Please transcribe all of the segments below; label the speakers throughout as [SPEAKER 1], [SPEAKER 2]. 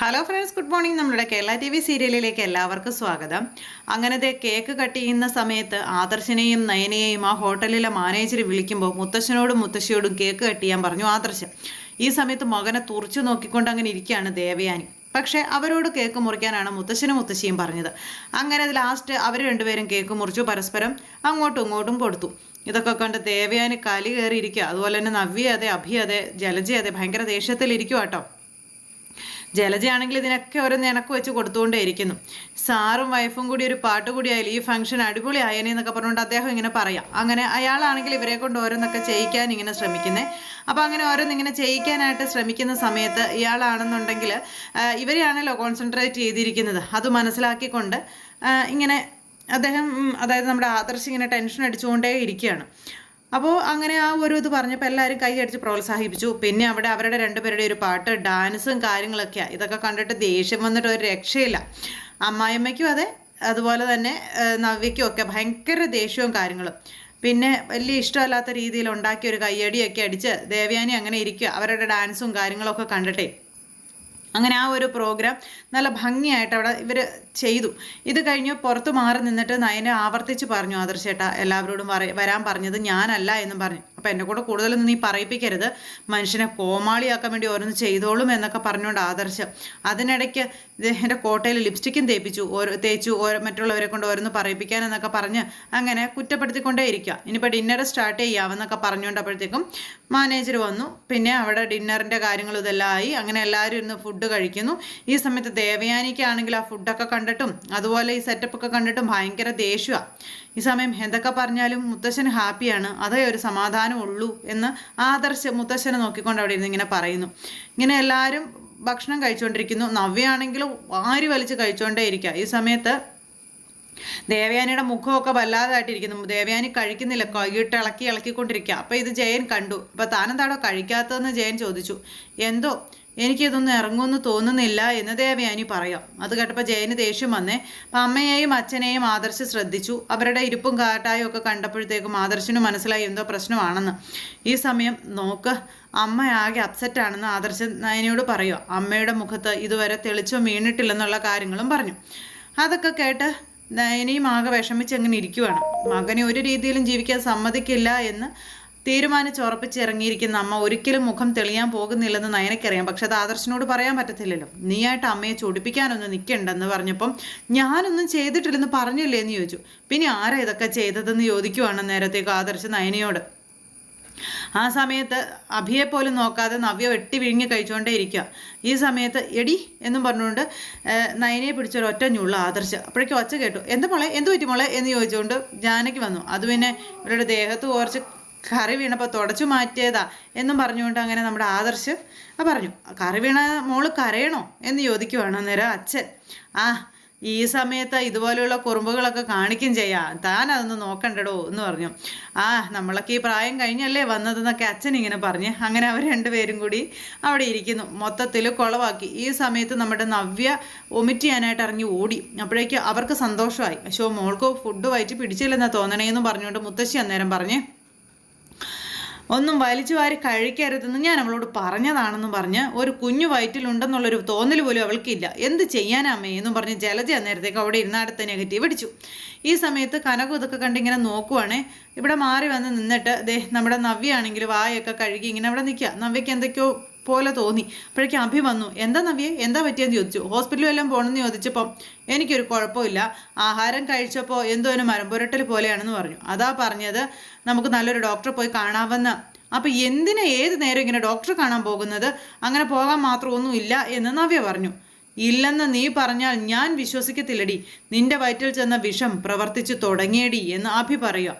[SPEAKER 1] Hello friends good morning നമ്മുടെ Kerala T V സീരിയലിലേക്ക് എല്ലാവർക്കും സ്വാഗതം. അങ്ങനത്തെ കേക്ക് കട്ട് ചെയ്യുന്ന സമയത്ത് ആദർശനെയും നയനയെയും ആ ഹോട്ടലിലെ മാനേജർ വിളിക്കുമ്പോൾ മുത്തശ്ശനോടും മുത്തശ്ശിയോടും കേക്ക് കട്ട് ചെയ്യാൻ പറഞ്ഞു ആദർശൻ ഈ സമയത്ത് മകനെ തുറച്ചു നോക്കിക്കൊണ്ട് അങ്ങനെ ഇരിക്കുകയാണ് ദേവയാനി. പക്ഷേ അവരോട് കേക്ക് മുറിക്കാനാണ് മുത്തശ്ശനും മുത്തശ്ശിയും പറഞ്ഞത്. അങ്ങനെ ലാസ്റ്റ് അവർ രണ്ടുപേരും കേക്ക് മുറിച്ചു പരസ്പരം അങ്ങോട്ടും ഇങ്ങോട്ടും കൊടുത്തു ഇതൊക്കെ കണ്ട് ദേവയാനി കലി കയറിയിരിക്കുക. അതുപോലെ തന്നെ നവ്യ അതെ അഭി അതെ അതെ ഭയങ്കര ദേഷ്യത്തിലിരിക്കും കേട്ടോ ജലജയാണെങ്കിൽ ഇതിനൊക്കെ ഓരോ നിനക്ക് വെച്ച് കൊടുത്തുകൊണ്ടേയിരിക്കുന്നു. സാറും വൈഫും കൂടി ഒരു പാട്ട് കൂടി ആയാലും ഈ ഫംഗ്ഷൻ അടിപൊളി ആയനെ എന്നൊക്കെ പറഞ്ഞുകൊണ്ട് അദ്ദേഹം ഇങ്ങനെ പറയാം. അങ്ങനെ അയാളാണെങ്കിൽ ഇവരെ കൊണ്ട് ഓരോന്നൊക്കെ ചെയ്യിക്കാൻ ഇങ്ങനെ ശ്രമിക്കുന്നത് അപ്പോൾ അങ്ങനെ ഓരോന്നിങ്ങനെ ചെയ്യിക്കാനായിട്ട് ശ്രമിക്കുന്ന സമയത്ത് ഇയാളാണെന്നുണ്ടെങ്കിൽ ഇവരെയാണല്ലോ കോൺസെൻട്രേറ്റ് ചെയ്തിരിക്കുന്നത്. അത് മനസ്സിലാക്കിക്കൊണ്ട് ഇങ്ങനെ അദ്ദേഹം അതായത് നമ്മുടെ ആദർശ് ഇങ്ങനെ ടെൻഷൻ അടിച്ചുകൊണ്ടേ ഇരിക്കുകയാണ് അപ്പോൾ അങ്ങനെ ആ ഒരു ഇത് പറഞ്ഞപ്പോൾ എല്ലാവരും കൈയടിച്ച് പ്രോത്സാഹിപ്പിച്ചു. പിന്നെ അവിടെ അവരുടെ രണ്ടുപേരുടെ ഒരു പാട്ട് ഡാൻസും കാര്യങ്ങളൊക്കെയാണ് ഇതൊക്കെ കണ്ടിട്ട് ദേഷ്യം വന്നിട്ട് ഒരു രക്ഷയില്ല. അമ്മായിമ്മയ്ക്കും അതെ അതുപോലെ തന്നെ നവ്യയ്ക്കും ഒക്കെ ഭയങ്കര ദേഷ്യവും കാര്യങ്ങളും. പിന്നെ വലിയ ഇഷ്ടമല്ലാത്ത രീതിയിൽ ഉണ്ടാക്കിയ ഒരു കയ്യടിയൊക്കെ അടിച്ച് ദേവയാനി അങ്ങനെ ഇരിക്കുക അവരുടെ ഡാൻസും കാര്യങ്ങളൊക്കെ കണ്ടിട്ടേ. അങ്ങനെ ആ ഒരു പ്രോഗ്രാം നല്ല ഭംഗിയായിട്ട് അവിടെ ഇവർ ചെയ്തു. ഇത് കഴിഞ്ഞ് പുറത്ത് മാറി നിന്നിട്ട് നയനെ ആവർത്തിച്ച് പറഞ്ഞു ആദർശേട്ട എല്ലാവരോടും വരാൻ പറഞ്ഞത് ഞാനല്ല എന്നും പറഞ്ഞു. അപ്പം എന്നെ കൂടെ കൂടുതലൊന്നും നീ പറയിപ്പിക്കരുത്. മനുഷ്യനെ കോമാളിയാക്കാൻ വേണ്ടി ഓരോന്ന് ചെയ്തോളും എന്നൊക്കെ പറഞ്ഞുകൊണ്ട് ആദർശം അതിനിടയ്ക്ക് എന്റെ കോട്ടയിൽ ലിപ്സ്റ്റിക്കും തേപ്പിച്ചു. ഓരോ തേച്ചു ഓരോ മറ്റുള്ളവരെ കൊണ്ട് ഓരോന്ന് പറയിപ്പിക്കാൻ എന്നൊക്കെ പറഞ്ഞ് അങ്ങനെ കുറ്റപ്പെടുത്തിക്കൊണ്ടേ ഇരിക്കുക ഇനിയിപ്പോൾ ഡിന്നർ സ്റ്റാർട്ട് ചെയ്യാമെന്നൊക്കെ പറഞ്ഞുകൊണ്ടപ്പോഴത്തേക്കും മാനേജർ വന്നു. പിന്നെ അവിടെ ഡിന്നറിന്റെ കാര്യങ്ങൾ ഇതെല്ലാം ആയി. അങ്ങനെ എല്ലാവരും ഇരുന്ന് ഫുഡ് കഴിക്കുന്നു. ഈ സമയത്ത് ദേവയാനിക്കാണെങ്കിൽ ആ ഫുഡൊക്കെ കണ്ടിട്ടും അതുപോലെ ഈ സെറ്റപ്പൊക്കെ കണ്ടിട്ടും ഭയങ്കര ദേഷ്യമാണ് ഈ സമയം എന്തൊക്കെ പറഞ്ഞാലും മുത്തശ്ശൻ ഹാപ്പിയാണ്. അതേ ഒരു സമാധാനം ഉള്ളൂ എന്ന് ആദർശ് മുത്തശ്ശനെ നോക്കിക്കൊണ്ട് അവിടെ ഇരുന്ന് ഇങ്ങനെ പറയുന്നു. ഇങ്ങനെ എല്ലാവരും ഭക്ഷണം കഴിച്ചുകൊണ്ടിരിക്കുന്നു നവ്യാണെങ്കിലും വാരി വലിച്ച് കഴിച്ചുകൊണ്ടേ ഇരിക്കുക ഈ സമയത്ത് ദേവയാനിയുടെ മുഖമൊക്കെ വല്ലാതായിട്ടിരിക്കുന്നു. ദേവയാനി കഴിക്കുന്നില്ല. കൈയിട്ട് ഇളക്കി ഇളക്കിക്കൊണ്ടിരിക്കുക അപ്പോൾ ഇത് ജയൻ കണ്ടു. അപ്പോൾ താനെന്താണോ കഴിക്കാത്തതെന്ന് ജയൻ ചോദിച്ചു. എന്തോ? എനിക്കിതൊന്നും ഇറങ്ങുമെന്ന് തോന്നുന്നില്ല എന്ന് ദേവയാനി പറയാം. അത് കേട്ടപ്പോൾ ജയന് ദേഷ്യം വന്നേ. അപ്പം അമ്മയെയും അച്ഛനെയും ആദർശ് ശ്രദ്ധിച്ചു. അവരുടെ ഇരിപ്പും കാട്ടായും ഒക്കെ കണ്ടപ്പോഴത്തേക്കും ആദർശിന് മനസ്സിലായി എന്തോ പ്രശ്നമാണെന്ന്. ഈ സമയം നോക്ക് അമ്മ ആകെ അപ്സെറ്റ് ആണെന്ന് ആദർശ് നയനയോട് പറയുക അമ്മയുടെ മുഖത്ത് ഇതുവരെ തെളിച്ചോ വീണിട്ടില്ലെന്നുള്ള കാര്യങ്ങളും പറഞ്ഞു. അതൊക്കെ കേട്ട് നയനയും ആകെ വിഷമിച്ച് അങ്ങനെ ഇരിക്കുവാണ്. മകനെ ഒരു രീതിയിലും ജീവിക്കാൻ സമ്മതിക്കില്ല എന്ന് തീരുമാനിച്ചുറപ്പിച്ചിറങ്ങിയിരിക്കുന്ന അമ്മ ഒരിക്കലും മുഖം തെളിയാൻ പോകുന്നില്ലെന്ന് നയനയ്ക്കറിയാം. പക്ഷെ അത് ആദർശനോട് പറയാൻ പറ്റത്തില്ലല്ലോ. നീയായിട്ട് അമ്മയെ ചൊടിപ്പിക്കാനൊന്നും നിൽക്കണ്ടെന്ന് പറഞ്ഞപ്പം ഞാനൊന്നും ചെയ്തിട്ടില്ലെന്ന് പറഞ്ഞില്ലേ എന്ന് ചോദിച്ചു. പിന്നെ ആരാ ഇതൊക്കെ ചെയ്തതെന്ന് ചോദിക്കുവാണ് നേരത്തേക്ക് ആദർശ് നയനയോട്. ആ സമയത്ത് അഭിയെ പോലും നോക്കാതെ നവ്യ വെട്ടി വിഴുങ്ങി കഴിച്ചുകൊണ്ടേ ഇരിക്കുക. ഈ സമയത്ത് എടി എന്നും പറഞ്ഞുകൊണ്ട് നയനയെ പിടിച്ചൊരു ഒറ്റ ഞുള്ള ആദർശ്. അപ്പോഴേക്കും ഒച്ച കേട്ടു. എന്ത് മോളെ? എന്ത് പറ്റി മോളെ? എന്ന് ചോദിച്ചുകൊണ്ട് ജാനകി വന്നു. അത് പിന്നെ ഇവരുടെ ദേഹത്ത് കുറച്ച് കറി വീണപ്പോൾ തുടച്ചു മാറ്റിയതാ എന്നും പറഞ്ഞുകൊണ്ട് അങ്ങനെ നമ്മുടെ ആദർശ് പറഞ്ഞു കറി വീണ മോൾ കരയണോ? എന്ന് ചോദിക്കുവാണ് അന്നേരം അച്ഛൻ. ആ ഈ സമയത്ത് ഇതുപോലെയുള്ള കുറുമ്പുകളൊക്കെ കാണിക്കും ചെയ്യാം. താൻ അതൊന്ന് നോക്കണ്ടടോ എന്ന് പറഞ്ഞു. ആ നമ്മളൊക്കെ ഈ പ്രായം കഴിഞ്ഞല്ലേ വന്നതെന്നൊക്കെ അച്ഛൻ ഇങ്ങനെ പറഞ്ഞ് അങ്ങനെ അവർ രണ്ടുപേരും കൂടി അവിടെ ഇരിക്കുന്നു. മൊത്തത്തിൽ കുളവാക്കി. ഈ സമയത്ത് നമ്മുടെ നവ്യ ഒമിറ്റ് ചെയ്യാനായിട്ട് ഇറങ്ങി ഓടി. അപ്പോഴേക്കും അവർക്ക് സന്തോഷമായി. പക്ഷേ മോൾക്ക് ഫുഡ് വയറ്റി പിടിച്ചില്ലെന്നാ തോന്നണേന്ന് പറഞ്ഞുകൊണ്ട് മുത്തശ്ശി അന്നേരം പറഞ്ഞ് ഒന്നും വലിച്ചു വാരി കഴിക്കരുതെന്ന് ഞാൻ അവളോട് പറഞ്ഞതാണെന്നും പറഞ്ഞ് ഒരു കുഞ്ഞു വയറ്റിലുണ്ടെന്നുള്ളൊരു തോന്നൽ പോലും അവൾക്കില്ല. എന്ത് ചെയ്യാനാമേ എന്നും പറഞ്ഞ് ജലജ അന്നേരത്തേക്ക് അവിടെ ഇരുന്ന് അടുത്ത നെഗറ്റീവ് അടിച്ചു. ഈ സമയത്ത് കനകം ഇതൊക്കെ കണ്ട് ഇങ്ങനെ നോക്കുവാണേ ഇവിടെ മാറി വന്ന് നിന്നിട്ട് ദേ നമ്മുടെ നവ്യാണെങ്കിൽ വായൊക്കെ കഴുകി ഇങ്ങനെ അവിടെ നിൽക്കുക. നവ്യക്ക് എന്തൊക്കെയോ പോലെ തോന്നി. അപ്പോഴേക്കും അഭി വന്നു എന്താ നവ്യെ എന്താ പറ്റിയെന്ന് ചോദിച്ചു. ഹോസ്പിറ്റലിൽ എല്ലാം പോകണമെന്ന് ചോദിച്ചപ്പം എനിക്കൊരു കുഴപ്പമില്ല. ആഹാരം കഴിച്ചപ്പോൾ എന്തോ ഒരു മരമ്പുരട്ടൽ പോലെയാണെന്ന് പറഞ്ഞു. അതാ പറഞ്ഞത് നമുക്ക് നല്ലൊരു ഡോക്ടറെ പോയി കാണാമെന്ന്. അപ്പം എന്തിനാ ഏത് നേരം ഇങ്ങനെ ഡോക്ടറെ കാണാൻ പോകുന്നത്? അങ്ങനെ പോകാൻ മാത്രമൊന്നും ഇല്ല എന്ന് നവ്യ പറഞ്ഞു. ഇല്ലെന്ന് നീ പറഞ്ഞാൽ ഞാൻ വിശ്വസിക്കത്തില്ലടി. നിന്റെ വയറ്റിൽ ചെന്ന വിഷം പ്രവർത്തിച്ചു തുടങ്ങിയടി എന്ന് അഭി പറയുക.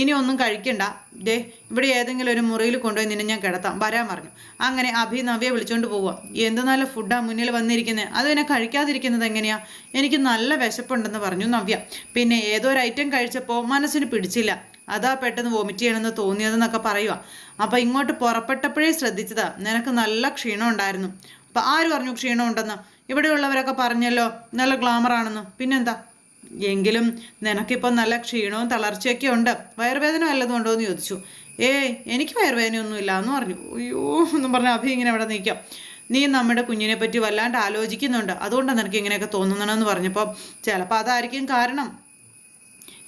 [SPEAKER 1] ഇനി ഒന്നും കഴിക്കണ്ട. ദേ ഇവിടെ ഏതെങ്കിലും ഒരു മുറിയിൽ കൊണ്ടുപോയി നിന്നെ ഞാൻ കിടത്താം. വരാൻ പറഞ്ഞു. അങ്ങനെ അഭി നവ്യെ വിളിച്ചുകൊണ്ട് പോവുക എന്ത് നല്ല ഫുഡാ മുന്നിൽ വന്നിരിക്കുന്നത് അത് പിന്നെ കഴിക്കാതിരിക്കുന്നത് എങ്ങനെയാ? എനിക്ക് നല്ല വിശപ്പുണ്ടെന്ന് പറഞ്ഞു നവ്യ. പിന്നെ ഏതോ ഒരു ഐറ്റം കഴിച്ചപ്പോൾ മനസ്സിന് പിടിച്ചില്ല. അതാ പെട്ടെന്ന് വോമിറ്റ് ചെയ്യണമെന്ന് തോന്നിയതെന്നൊക്കെ പറയുക അപ്പം ഇങ്ങോട്ട് പുറപ്പെട്ടപ്പോഴേ ശ്രദ്ധിച്ചതാ. നിനക്ക് നല്ല ക്ഷീണം ഉണ്ടായിരുന്നു. അപ്പം ആര് പറഞ്ഞു ക്ഷീണം ഉണ്ടെന്ന് ഇവിടെയുള്ളവരൊക്കെ പറഞ്ഞല്ലോ. നല്ല ഗ്ലാമറാണെന്ന് പിന്നെന്താ? എങ്കിലും നിനക്കിപ്പോൾ നല്ല ക്ഷീണവും തളർച്ചയൊക്കെ ഉണ്ട്. വയറുവേദന വല്ലതുണ്ടോ എന്ന് ചോദിച്ചു. ഏ എനിക്ക് വയറുവേദനയൊന്നുമില്ല എന്ന് പറഞ്ഞു. അയ്യോ എന്നും പറഞ്ഞ അഭി ഇങ്ങനെ അവിടെ നിൽക്കാം. നീ നമ്മുടെ കുഞ്ഞിനെ പറ്റി വല്ലാണ്ട് ആലോചിക്കുന്നുണ്ട്. അതുകൊണ്ടാണ് നിനക്ക് ഇങ്ങനെയൊക്കെ തോന്നുന്നതെന്ന് പറഞ്ഞപ്പോൾ ചിലപ്പോൾ അതായിരിക്കും കാരണം.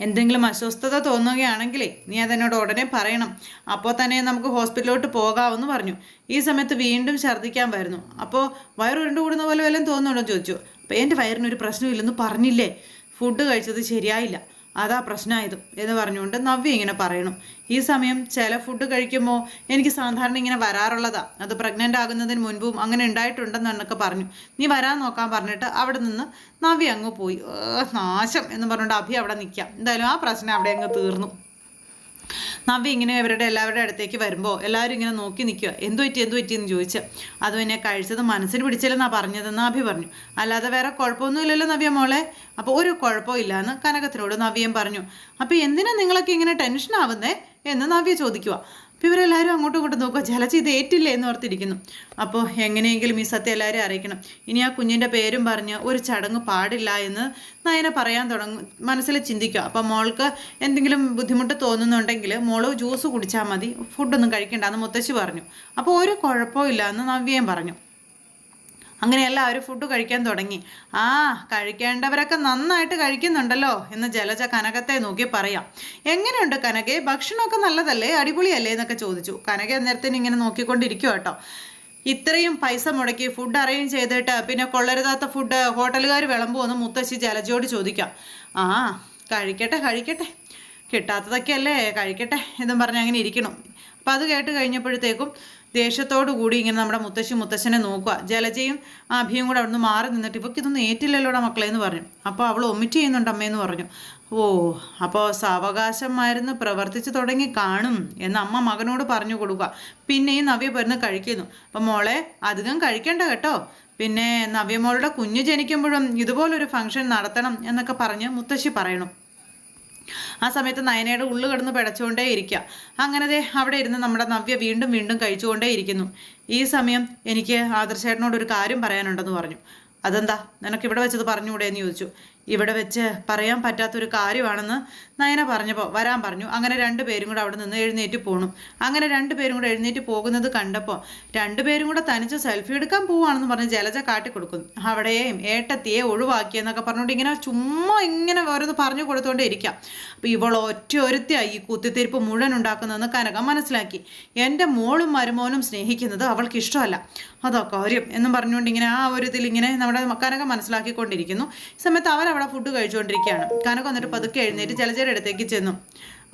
[SPEAKER 1] എന്തെങ്കിലും അസ്വസ്ഥത തോന്നുകയാണെങ്കിലേ നീ അതെന്നോട് ഉടനെ പറയണം. അപ്പോൾ തന്നെ നമുക്ക് ഹോസ്പിറ്റലിലോട്ട് പോകാമെന്ന് പറഞ്ഞു. ഈ സമയത്ത് വീണ്ടും ഛർദ്ദിക്കാൻ വരുന്നു. അപ്പോൾ വയറ് ഉരുണ്ട് കൂടുന്ന പോലെ വല്ലതും തോന്നുന്നുണ്ടോ ചോദിച്ചു. അപ്പോൾ എന്റെ വയറിനൊരു പ്രശ്നമില്ലെന്ന് പറഞ്ഞില്ലേ? ഫുഡ് കഴിച്ചത് ശരിയായില്ല. അതാ പ്രശ്നമായത് എന്ന് പറഞ്ഞുകൊണ്ട് നവ്യ ഇങ്ങനെ പറയണം. ഈ സമയം ചില ഫുഡ് കഴിക്കുമ്പോൾ എനിക്ക് സാധാരണ ഇങ്ങനെ വരാറുള്ളതാ. അത് പ്രഗ്നന്റ് ആകുന്നതിന് മുൻപും അങ്ങനെ ഉണ്ടായിട്ടുണ്ടെന്നൊക്കെ പറഞ്ഞു. നീ വരാൻ നോക്കാൻ പറഞ്ഞിട്ട് അവിടെ നിന്ന് നവ്യ അങ്ങ് പോയി. നാശം എന്ന് പറഞ്ഞുകൊണ്ട് അഭി അവിടെ നിൽക്കാം എന്തായാലും ആ പ്രശ്നം അവിടെ അങ്ങ് തീർന്നു. നവ്യ ഇങ്ങനെ ഇവരുടെ എല്ലാവരുടെ അടുത്തേക്ക് വരുമ്പോൾ എല്ലാവരും ഇങ്ങനെ നോക്കി നിൽക്കുക. എന്തു പറ്റി എന്തു പറ്റി എന്ന് ചോദിച്ച്. അതും എന്നെ കഴിച്ചത് മനസ്സിന് പിടിച്ചില്ലെന്നാ പറഞ്ഞതെന്ന് അഭി പറഞ്ഞു. അല്ലാതെ വേറെ കുഴപ്പമൊന്നുമില്ലല്ലോ നവ്യ മോളെ. അപ്പോൾ ഒരു കുഴപ്പവും ഇല്ലാന്ന് കനകത്തിനോട് നവ്യം പറഞ്ഞു. അപ്പോൾ എന്തിനാ നിങ്ങളൊക്കെ ഇങ്ങനെ ടെൻഷൻ ആവുന്നേ എന്ന് നവ്യ ചോദിക്കുക അപ്പോൾ ഇവരെല്ലാവരും അങ്ങോട്ടും ഇങ്ങോട്ടും നോക്കുക. ജലജ ഇത് ഏറ്റില്ല എന്ന് ഓർത്തിരിക്കുന്നു. അപ്പോൾ എങ്ങനെയെങ്കിലും ഈ സത്യം എല്ലാവരും അറിയിക്കണം. ഇനി ആ കുഞ്ഞിന്റെ പേരും പറഞ്ഞ് ഒരു ചടങ്ങ് പാടില്ല എന്ന് നയന പറയാൻ തുടങ്ങും മനസ്സിൽ ചിന്തിക്കുക. അപ്പോൾ മോൾക്ക് എന്തെങ്കിലും ബുദ്ധിമുട്ട് തോന്നുന്നുണ്ടെങ്കിൽ മോൾ ജ്യൂസ് കുടിച്ചാൽ മതി. ഫുഡൊന്നും കഴിക്കണ്ടെന്ന് മുത്തശ്ശി പറഞ്ഞു. അപ്പോൾ ഒരു കുഴപ്പമില്ല എന്ന് നവ്യയും പറഞ്ഞു. അങ്ങനെ എല്ലാവരും ഫുഡ് കഴിക്കാൻ തുടങ്ങി. ആ കഴിക്കേണ്ടവരൊക്കെ നന്നായിട്ട് കഴിക്കുന്നുണ്ടല്ലോ എന്ന് ജലജ കനകത്തെ നോക്കി പറയാം. എങ്ങനെയുണ്ട് കനകെ? ഭക്ഷണമൊക്കെ നല്ലതല്ലേ? അടിപൊളിയല്ലേ? എന്നൊക്കെ ചോദിച്ചു. കനക നേരത്തിന് ഇങ്ങനെ നോക്കിക്കൊണ്ടിരിക്കുക കേട്ടോ ഇത്രയും പൈസ മുടക്കി ഫുഡ് അറേഞ്ച് ചെയ്തിട്ട് പിന്നെ കൊള്ളരുതാത്ത ഫുഡ് ഹോട്ടലുകാർ വിളമ്പുമെന്ന് മുത്തശ്ശി ജലജയോട് ചോദിക്കാം. ആ കഴിക്കട്ടെ കഴിക്കട്ടെ. കിട്ടാത്തതൊക്കെ അല്ലേ കഴിക്കട്ടെ എന്നും പറഞ്ഞ് അങ്ങനെ ഇരിക്കണം. അപ്പം അത് കേട്ട് കഴിഞ്ഞപ്പോഴത്തേക്കും ദേഷ്യത്തോടു കൂടി ഇങ്ങനെ നമ്മുടെ മുത്തശ്ശി മുത്തശ്ശനെ നോക്കുക. ജലജയും അഭിയും കൂടെ അവിടുന്ന് മാറി നിന്നിട്ട് ഇവർക്ക് ഇതൊന്നും ഏറ്റില്ലല്ലോടാ മക്കളെ എന്ന് പറഞ്ഞു. അപ്പോൾ അവൾ ഒമിറ്റ് ചെയ്യുന്നുണ്ട് അമ്മയെന്ന് പറഞ്ഞു. ഓ അപ്പോൾ സാവകാശമായിരുന്നു പ്രവർത്തിച്ചു തുടങ്ങി കാണും എന്ന് അമ്മ മകനോട് പറഞ്ഞു കൊടുക്കുക. പിന്നെയും നവ്യ വരുന്ന കഴിക്കുന്നു. അപ്പം മോളെ അധികം കഴിക്കണ്ട കേട്ടോ. പിന്നെ നവ്യമോളുടെ കുഞ്ഞ് ജനിക്കുമ്പോഴും ഇതുപോലൊരു ഫംഗ്ഷൻ നടത്തണം എന്നൊക്കെ പറഞ്ഞ് മുത്തശ്ശി പറയണം. ആ സമയത്ത് നയനയുടെ ഉള്ളു കിടന്ന് പിടച്ചുകൊണ്ടേ ഇരിക്കുക അങ്ങനെ അവിടെ ഇരുന്ന് നമ്മുടെ നവ്യ വീണ്ടും വീണ്ടും കഴിച്ചുകൊണ്ടേ ഇരിക്കുന്നു. ഈ സമയം എനിക്ക് ആദർശേട്ടനോട് ഒരു കാര്യം പറയാനുണ്ടെന്ന് പറഞ്ഞു. അതെന്താ? നിനക്ക് ഇവിടെ വെച്ചത് പറഞ്ഞുകൂടെ എന്ന് ചോദിച്ചു. ഇവിടെ വെച്ച് പറയാൻ പറ്റാത്തൊരു കാര്യമാണെന്ന് നയന പറഞ്ഞപ്പോൾ വരാൻ പറഞ്ഞു. അങ്ങനെ രണ്ടുപേരും കൂടെ അവിടെ നിന്ന് എഴുന്നേറ്റ് പോണു. അങ്ങനെ രണ്ടുപേരും കൂടെ എഴുന്നേറ്റ് പോകുന്നത് കണ്ടപ്പോൾ രണ്ടുപേരും കൂടെ തനിച്ച് സെൽഫി എടുക്കാൻ പോവാണെന്ന് പറഞ്ഞ് ജലജ കാട്ടിക്കൊടുക്കുന്നു അവിടെയും ഏട്ടത്തിയെ ഒഴിവാക്കിയെന്നൊക്കെ പറഞ്ഞുകൊണ്ട് ഇങ്ങനെ ചുമ്മാ ഇങ്ങനെ ഓരോന്ന് പറഞ്ഞു കൊടുത്തുകൊണ്ടേ ഇരിക്കാം. അപ്പോൾ ഇവൾ ഒറ്റ ഒരുത്തിയായി ഈ കുത്തിത്തിരിപ്പ് മുഴുവൻ ഉണ്ടാക്കുന്നതെന്ന് കനകം മനസ്സിലാക്കി. എന്റെ മോളും മരുമോനും സ്നേഹിക്കുന്നത് അവൾക്ക് ഇഷ്ടമല്ല. അതോ കാര്യം എന്നും പറഞ്ഞുകൊണ്ട് ഇങ്ങനെ ആ ഒരു ഇതിൽ ഇങ്ങനെ നമ്മുടെ കനകം മനസ്സിലാക്കിക്കൊണ്ടിരിക്കുന്നു. ഈ സമയത്ത് അവരവിടെ ഫുഡ് കഴിച്ചുകൊണ്ടിരിക്കുകയാണ് കനകം എന്നിട്ട് പതുക്കെ എഴുന്നേറ്റ് ജലജയുടെ അടുത്തേക്ക് ചെന്നു.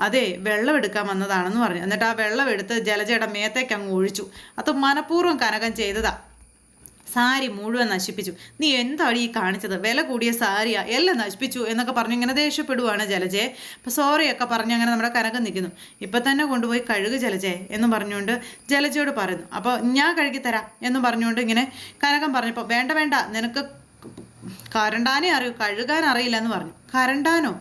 [SPEAKER 1] അതെ വെള്ളം എടുക്കാൻ വന്നതാണെന്ന് പറഞ്ഞു. എന്നിട്ട് ആ വെള്ളം എടുത്ത് ജലജയുടെ മേത്തേക്ക് അങ്ങ് ഒഴിച്ചു. അത് മനഃപൂർവം കനകം ചെയ്തതാ. സാരി മുഴുവൻ നശിപ്പിച്ചു. നീ എന്താണ് ഈ കാണിച്ചത്? വില കൂടിയ സാരിയാ. എല്ലാം നശിപ്പിച്ചു എന്നൊക്കെ പറഞ്ഞു ഇങ്ങനെ ദേഷ്യപ്പെടുവാണ് ജലജയെ. അപ്പോൾ സോറിയൊക്കെ പറഞ്ഞ് അങ്ങനെ നമ്മുടെ കനകം നിൽക്കുന്നു ഇപ്പം തന്നെ കൊണ്ടുപോയി കഴുകു ജലജയെ എന്ന് പറഞ്ഞുകൊണ്ട് ജലജയോട് പറയുന്നു. അപ്പോൾ ഞാൻ കഴുകി തരാം എന്ന് പറഞ്ഞുകൊണ്ട് ഇങ്ങനെ കനകം പറഞ്ഞപ്പോൾ വേണ്ട വേണ്ട. നിനക്ക് കരണ്ടാനേ അറിയൂ. കഴുകാൻ അറിയില്ല എന്ന് പറഞ്ഞു. കരണ്ടാനോ?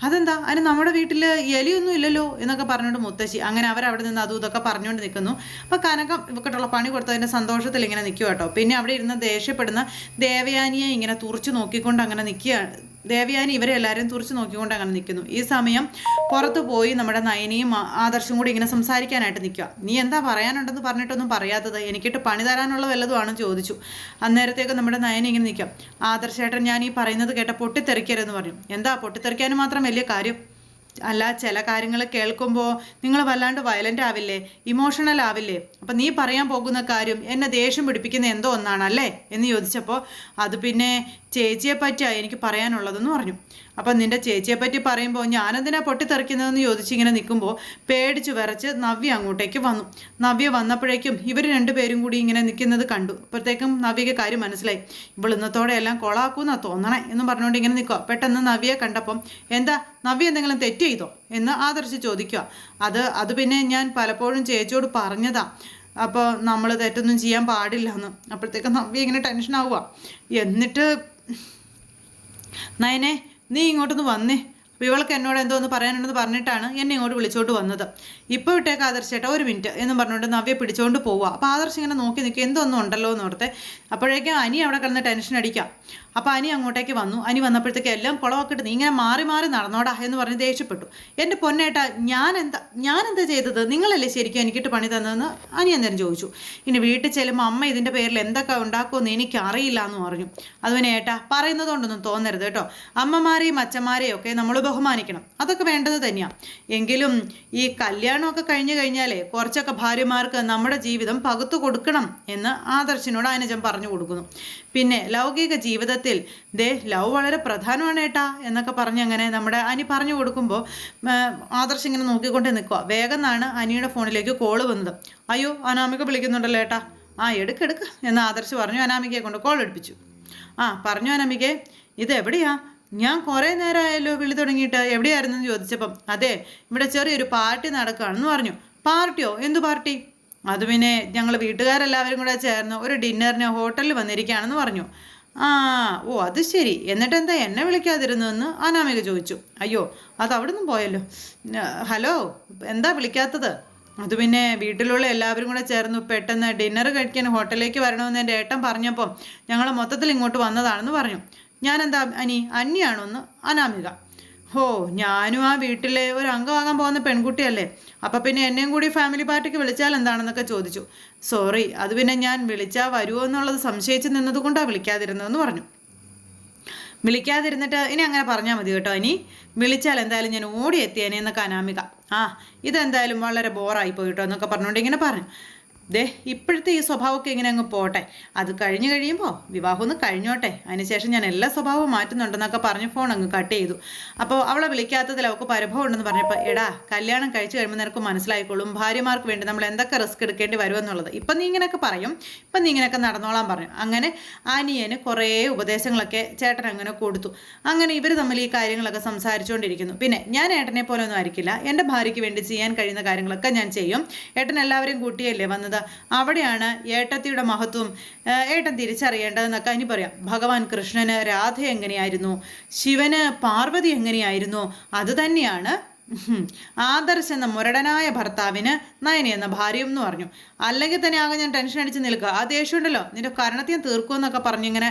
[SPEAKER 1] അതെന്താ? അതിന് നമ്മുടെ വീട്ടിൽ എലിയൊന്നും ഇല്ലല്ലോ എന്നൊക്കെ പറഞ്ഞുകൊണ്ട് മുത്തശ്ശി അങ്ങനെ അവരവിടെ നിന്ന് അതും ഇതൊക്കെ പറഞ്ഞുകൊണ്ട് നിൽക്കുന്നു അപ്പോൾ കനകം ഇവക്കിട്ടുള്ള പണി കൊടുത്തതിന്റെ സന്തോഷത്തിൽ ഇങ്ങനെ നിൽക്കുക കേട്ടോ പിന്നെ അവിടെ ഇരുന്ന് ദേഷ്യപ്പെടുന്ന ദേവയാനിയെ ഇങ്ങനെ തുറച്ചു നോക്കിക്കൊണ്ട് അങ്ങനെ നിൽക്കുകയാണ് ദേവയാനി ഇവരെ എല്ലാവരും തുറച്ചു നോക്കിക്കൊണ്ട് അങ്ങനെ നിൽക്കുന്നു. ഈ സമയം പുറത്ത് പോയി നമ്മുടെ നയനിയും ആദർശും കൂടി ഇങ്ങനെ സംസാരിക്കാനായിട്ട് നിൽക്കുക. നീ എന്താ പറയാനുണ്ടെന്ന് പറഞ്ഞിട്ടൊന്നും പറയാത്തത്? എനിക്കിട്ട് പണി തരാനുള്ള വല്ലതുമാണെന്ന് ചോദിച്ചു. അന്നേരത്തേക്ക് നമ്മുടെ നയനി ഇങ്ങനെ നിൽക്കാം ആദർശേട്ടൻ ഞാൻ ഈ പറയുന്നത് കേട്ട പൊട്ടിത്തെറിക്കരുതെന്ന് പറഞ്ഞു. എന്താ? പൊട്ടിത്തെറിക്കാനും മാത്രം വലിയ കാര്യം? അല്ല ചില കാര്യങ്ങൾ കേൾക്കുമ്പോൾ നിങ്ങൾ വല്ലാണ്ട് വയലന്റ് ആവില്ലേ? ഇമോഷണൽ ആവില്ലേ? അപ്പം നീ പറയാൻ പോകുന്ന കാര്യം എന്നെ ദേഷ്യം പിടിപ്പിക്കുന്ന എന്തോ ഒന്നാണ് അല്ലേ എന്ന് ചോദിച്ചപ്പോൾ അത് പിന്നെ ചേച്ചിയെ പറ്റിയാണ് എനിക്ക് പറയാനുള്ളതെന്ന് പറഞ്ഞു. അപ്പം നിന്റെ ചേച്ചിയെ പറ്റി പറയുമ്പോൾ ഞാനെന്തിനാ പൊട്ടിത്തെറിക്കുന്നതെന്ന് ചോദിച്ചിങ്ങനെ നിൽക്കുമ്പോൾ പേടിച്ച് വിറച്ച് നവ്യ അങ്ങോട്ടേക്ക് വന്നു. നവ്യ വന്നപ്പോഴേക്കും ഇവർ രണ്ടുപേരും കൂടി ഇങ്ങനെ നിൽക്കുന്നത് കണ്ടു. അപ്പോഴത്തേക്കും നവ്യക്ക് കാര്യം മനസ്സിലായി. ഇവൾ ഇന്നത്തോടെ എല്ലാം കൊളാക്കൂന്നാ തോന്നണേ എന്ന് പറഞ്ഞുകൊണ്ട് ഇങ്ങനെ നിൽക്കുക പെട്ടെന്ന് നവ്യയെ കണ്ടപ്പം എന്താ നവ്യ എന്തെങ്കിലും തെറ്റ് ചെയ്തോ? എന്ന് ആദർശ് ചോദിക്കുക അത് അത് പിന്നെ ഞാൻ പലപ്പോഴും ചേച്ചിയോട് പറഞ്ഞതാ. അപ്പോൾ നമ്മൾ തെറ്റൊന്നും ചെയ്യാൻ പാടില്ല എന്ന് അപ്പോഴത്തേക്കും നവ്യ ഇങ്ങനെ ടെൻഷൻ ആവുക എന്നിട്ട് നയനെ നീ ഇങ്ങോട്ടൊന്ന് വന്നേ. അപ്പോൾ ഇവൾക്ക് എന്നോട് എന്തോ ഒന്ന് പറയാനുണ്ടെന്ന് പറഞ്ഞിട്ടാണ് എന്നെ ഇങ്ങോട്ട് വിളിച്ചോണ്ട് വന്നത്. ഇപ്പോൾ വിട്ടേക്ക് ആദർശ് ചേട്ടാ ഒരു മിനിറ്റ് എന്നും പറഞ്ഞുകൊണ്ട് നവ്യ പിടിച്ചുകൊണ്ട് പോവുക അപ്പോൾ ആദർശ് ഇങ്ങനെ നോക്കി നിൽക്കുക എന്തോന്നും ഉണ്ടല്ലോ എന്ന് ഓർത്തെ. അപ്പോഴേക്കും അനി അവിടെ കിടന്ന് ടെൻഷൻ അടിക്കാം. അപ്പോൾ അനി അങ്ങോട്ടേക്ക് വന്നു. അനി വന്നപ്പോഴത്തേക്ക് എല്ലാം കുളവാക്കിട്ട് നീ ഇങ്ങനെ മാറി മാറി നടന്നോടാ എന്ന് പറഞ്ഞ് ദേഷ്യപ്പെട്ടു. എന്റെ പൊന്നേട്ടാ ഞാൻ എന്താ ഞാൻ എന്താ ചെയ്തത്? നിങ്ങളല്ലേ ശരിക്കും എനിക്കിട്ട് പണി തന്നതെന്ന് അനി അന്നേരം ചോദിച്ചു. ഇനി വീട്ടിൽ ചെല്ലുമ്പോൾ അമ്മ ഇതിന്റെ പേരിൽ എന്തൊക്കെ ഉണ്ടാക്കുമെന്ന് എനിക്കറിയില്ല എന്ന് പറഞ്ഞു. അതുപോലെ ഏട്ടാ പറയുന്നതുകൊണ്ടൊന്നും തോന്നരുത് കേട്ടോ. അമ്മമാരെയും അച്ഛന്മാരെയും ഒക്കെ നമ്മൾ ബഹുമാനിക്കണം. അതൊക്കെ വേണ്ടത് തന്നെയാണ് എങ്കിലും ഈ കല്യാണമൊക്കെ കഴിഞ്ഞു കഴിഞ്ഞാലേ കുറച്ചൊക്കെ ഭാര്യമാർക്ക് നമ്മുടെ ജീവിതം പകുത്തു കൊടുക്കണം എന്ന് ആദർശിനോട് അനുജൻ പറഞ്ഞു കൊടുക്കുന്നു. പിന്നെ ലൗകിക ജീവിതത്തിൽ ദേ ലവ് വളരെ പ്രധാനമാണ് ഏട്ടാ എന്നൊക്കെ പറഞ്ഞ് അങ്ങനെ നമ്മുടെ അനി പറഞ്ഞു കൊടുക്കുമ്പോൾ ആദർശ് ഇങ്ങനെ നോക്കിക്കൊണ്ട് നിൽക്കുക വേഗം എന്നാണ് അനിയുടെ ഫോണിലേക്ക് കോൾ വന്നത്. അയ്യോ അനാമിക വിളിക്കുന്നുണ്ടല്ലോ ഏട്ടാ. ആ എടുക്കെടുക്ക് എന്ന് ആദർശ് പറഞ്ഞു അനാമികയെ കൊണ്ട് കോൾ എടുപ്പിച്ചു. ആ പറഞ്ഞു അനാമികെ ഇത് എവിടെയാ ഞാൻ കുറേ നേരമായല്ലോ വിളി തുടങ്ങിയിട്ട് എവിടെയായിരുന്നു എന്ന് ചോദിച്ചപ്പം അതെ ഇവിടെ ചെറിയൊരു പാർട്ടി നടക്കുകയാണെന്ന് പറഞ്ഞു. പാർട്ടിയോ? എന്തു പാർട്ടി? അത് പിന്നെ ഞങ്ങൾ വീട്ടുകാരെല്ലാവരും കൂടെ ചേർന്ന് ഒരു ഡിന്നറിന് ഹോട്ടലിൽ വന്നിരിക്കുകയാണെന്ന് പറഞ്ഞു. ആ ഓ അത് ശരി. എന്നിട്ട് എന്താ എന്നെ വിളിക്കാതിരുന്നതെന്ന് അനാമിക ചോദിച്ചു. അയ്യോ അത് അവിടെ നിന്നും പോയല്ലോ ഹലോ എന്താ വിളിക്കാത്തത്? അത് പിന്നെ വീട്ടിലുള്ള എല്ലാവരും കൂടെ ചേർന്ന് പെട്ടെന്ന് ഡിന്നർ കഴിക്കാൻ ഹോട്ടലിലേക്ക് വരണമെന്ന് എന്റെ ഏട്ടൻ പറഞ്ഞപ്പോൾ ഞങ്ങൾ മൊത്തത്തിൽ ഇങ്ങോട്ട് വന്നതാണെന്ന് പറഞ്ഞു. ഞാനെന്താ അനി അന്യാണോന്ന് അനാമിക. ഹോ ഞാനും ആ വീട്ടിലെ ഒരു അംഗമാകാൻ പോകുന്ന പെൺകുട്ടിയല്ലേ. അപ്പം പിന്നെ എന്നെയും കൂടി ഫാമിലി പാർട്ടിക്ക് വിളിച്ചാൽ എന്താണെന്നൊക്കെ ചോദിച്ചു. സോറി അത് പിന്നെ ഞാൻ വിളിച്ചാൽ വരുമോ എന്നുള്ളത് സംശയിച്ച് നിന്നതുകൊണ്ടാണ് വിളിക്കാതിരുന്നതെന്ന് പറഞ്ഞു. വിളിക്കാതിരുന്നിട്ട് ഇനി അങ്ങനെ പറഞ്ഞാൽ മതി കേട്ടോ ഇനി വിളിച്ചാൽ എന്തായാലും ഞാൻ ഓടി എത്തിയേനെ എന്നൊക്കെ അനാമിക. ആ ഇതെന്തായാലും വളരെ ബോറായി പോയിട്ടോ എന്നൊക്കെ പറഞ്ഞുകൊണ്ട് ഇങ്ങനെ പറഞ്ഞു. ദേ ഇപ്പോഴത്തെ ഈ സ്വഭാവമൊക്കെ എങ്ങനെ അങ്ങ് പോട്ടെ. അത് കഴിഞ്ഞ് കഴിയുമ്പോൾ വിവാഹം ഒന്ന് കഴിഞ്ഞോട്ടെ. അതിനുശേഷം ഞാൻ എല്ലാ സ്വഭാവവും മാറ്റുന്നുണ്ടെന്നൊക്കെ പറഞ്ഞ് ഫോൺ അങ്ങ് കട്ട് ചെയ്തു. അപ്പോൾ അവളെ വിളിക്കാത്തതിൽ അവൾക്ക് പരിഭവം ഉണ്ടെന്ന് പറഞ്ഞപ്പോൾ എടാ കല്യാണം കഴിച്ച് കഴിയുമ്പോൾ നിനക്ക് മനസ്സിലായിക്കോളും. ഭാര്യമാർക്ക് വേണ്ടി നമ്മൾ എന്തൊക്കെ റിസ്ക് എടുക്കേണ്ടി വരുമെന്നുള്ളത് ഇപ്പം നീ ഇങ്ങനെയൊക്കെ പറയും. ഇപ്പം നീ ഇങ്ങനെയൊക്കെ നടന്നോളാൻ പറഞ്ഞു അങ്ങനെ ആനിയന് കുറേ ഉപദേശങ്ങളൊക്കെ ചേട്ടൻ അങ്ങനെ കൊടുത്തു. അങ്ങനെ ഇവർ തമ്മിൽ ഈ കാര്യങ്ങളൊക്കെ സംസാരിച്ചുകൊണ്ടിരിക്കുന്നു പിന്നെ ഞാൻ ഏട്ടനെ പോലെ ഒന്നും ആയിരിക്കില്ല. എന്റെ ഭാര്യയ്ക്ക് വേണ്ടി ചെയ്യാൻ കഴിയുന്ന കാര്യങ്ങളൊക്കെ ഞാൻ ചെയ്യും. ഏട്ടൻ എല്ലാവരെയും കൂട്ടിയല്ലേ വന്നത്? അവിടെയാണ് ഏട്ടത്തിയുടെ മഹത്വം ഏട്ടൻ തിരിച്ചറിയേണ്ടതെന്നൊക്കെ ഇനി പറയാം. ഭഗവാൻ കൃഷ്ണന് രാധ എങ്ങനെയായിരുന്നു? ശിവന് പാർവതി എങ്ങനെയായിരുന്നു? അതുതന്നെയാണ് ആദർശ് എന്ന മുരടനായ ഭർത്താവിന് നയനി എന്ന ഭാര്യ എന്ന് പറഞ്ഞു. അല്ലെങ്കിൽ തന്നെ ആകെ ഞാൻ ടെൻഷൻ അടിച്ച് നിൽക്കുക. ആ ദേഷ്യം ഉണ്ടല്ലോ നിന്റെ കരണത്തെ ഞാൻ പറഞ്ഞു ഇങ്ങനെ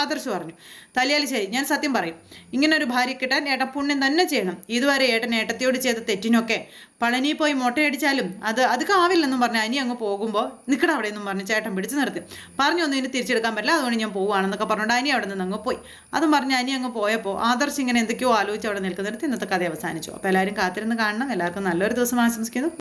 [SPEAKER 1] ആദർശ് പറഞ്ഞു. തലയാലി ശരി ഞാൻ സത്യം പറയും. ഇങ്ങനെ ഒരു ഭാര്യ കിട്ടാൻ ഏട്ടൻ പുണ്യം തന്നെ ചെയ്യണം. ഇതുവരെ ഏട്ടൻ ഏട്ടത്തിയോട് ചെയ്ത തെറ്റിനൊക്കെ പളനി പോയി മുട്ടയടിച്ചാലും അത് അതൊക്കെ ആവില്ലെന്നും പറഞ്ഞ് അനി അങ്ങ് പോകുമ്പോൾ നിൽക്കണം അവിടെ എന്നും പറഞ്ഞ് ചേട്ടൻ പിടിച്ച് നിർത്തി. പറഞ്ഞു ഒന്നും ഇനി തിരിച്ചെടുക്കാൻ പറ്റില്ല അതുകൊണ്ട് ഞാൻ പോവുകയാണെന്നൊക്കെ പറഞ്ഞുകൊണ്ട് അനി അവിടെ നിന്ന് അങ്ങ് പോയി. അതും പറഞ്ഞ് അനി അങ്ങ് പോയപ്പോൾ ആദർശ് ഇങ്ങനെ എന്തൊക്കെയോ ആലോചിച്ച് അവിടെ നിൽക്കുന്നിടത്ത് ഇന്നത്തെ കഥ അവസാനിച്ചു. അപ്പോൾ എല്ലാവരും കാത്തിരുന്ന് കാണണം. എല്ലാവർക്കും നല്ലൊരു ദിവസം ആശംസിക്കുന്നു.